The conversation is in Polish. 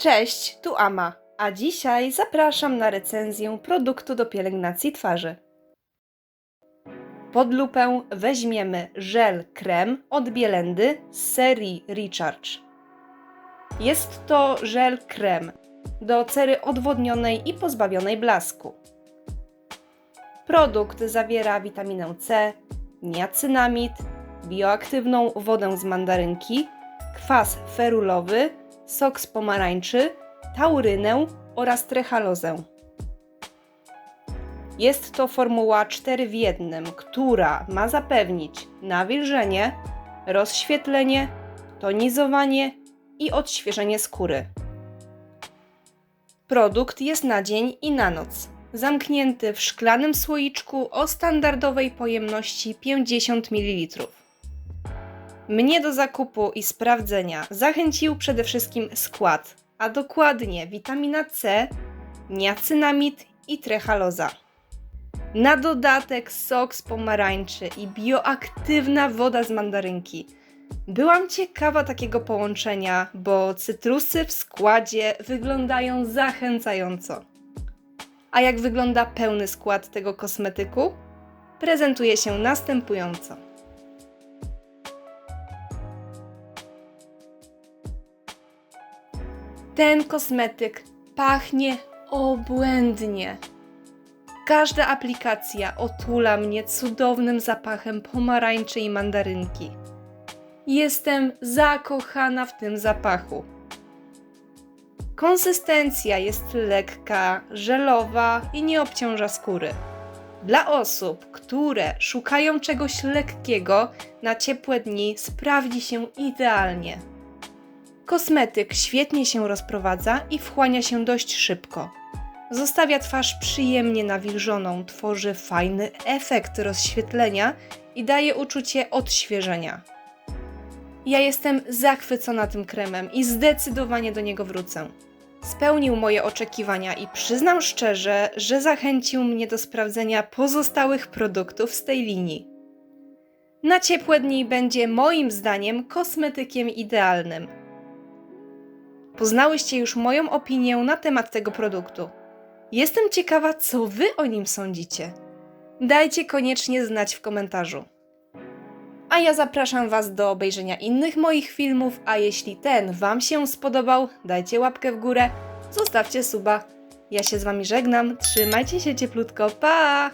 Cześć, tu Ama, a dzisiaj zapraszam na recenzję produktu do pielęgnacji twarzy. Pod lupę weźmiemy żel krem od Bielendy z serii Recharge. Jest to żel krem do cery odwodnionej i pozbawionej blasku. Produkt zawiera witaminę C, niacynamid, bioaktywną wodę z mandarynki, kwas ferulowy, sok z pomarańczy, taurynę oraz trechalozę. Jest to formuła 4 w 1, która ma zapewnić nawilżenie, rozświetlenie, tonizowanie i odświeżenie skóry. Produkt jest na dzień i na noc, zamknięty w szklanym słoiczku o standardowej pojemności 50 ml. Mnie do zakupu i sprawdzenia zachęcił przede wszystkim skład, a dokładnie witamina C, niacynamid i trechaloza. Na dodatek sok z pomarańczy i bioaktywna woda z mandarynki. Byłam ciekawa takiego połączenia, bo cytrusy w składzie wyglądają zachęcająco. A jak wygląda pełny skład tego kosmetyku? Prezentuje się następująco. Ten kosmetyk pachnie obłędnie. Każda aplikacja otula mnie cudownym zapachem pomarańczy i mandarynki. Jestem zakochana w tym zapachu. Konsystencja jest lekka, żelowa i nie obciąża skóry. Dla osób, które szukają czegoś lekkiego na ciepłe dni, sprawdzi się idealnie. Kosmetyk świetnie się rozprowadza i wchłania się dość szybko. Zostawia twarz przyjemnie nawilżoną, tworzy fajny efekt rozświetlenia i daje uczucie odświeżenia. Ja jestem zachwycona tym kremem i zdecydowanie do niego wrócę. Spełnił moje oczekiwania i przyznam szczerze, że zachęcił mnie do sprawdzenia pozostałych produktów z tej linii. Na ciepłe dni będzie moim zdaniem kosmetykiem idealnym. Poznałyście już moją opinię na temat tego produktu. Jestem ciekawa, co wy o nim sądzicie. Dajcie koniecznie znać w komentarzu. A ja zapraszam Was do obejrzenia innych moich filmów, a jeśli ten Wam się spodobał, dajcie łapkę w górę, zostawcie suba. Ja się z Wami żegnam, trzymajcie się cieplutko, pa!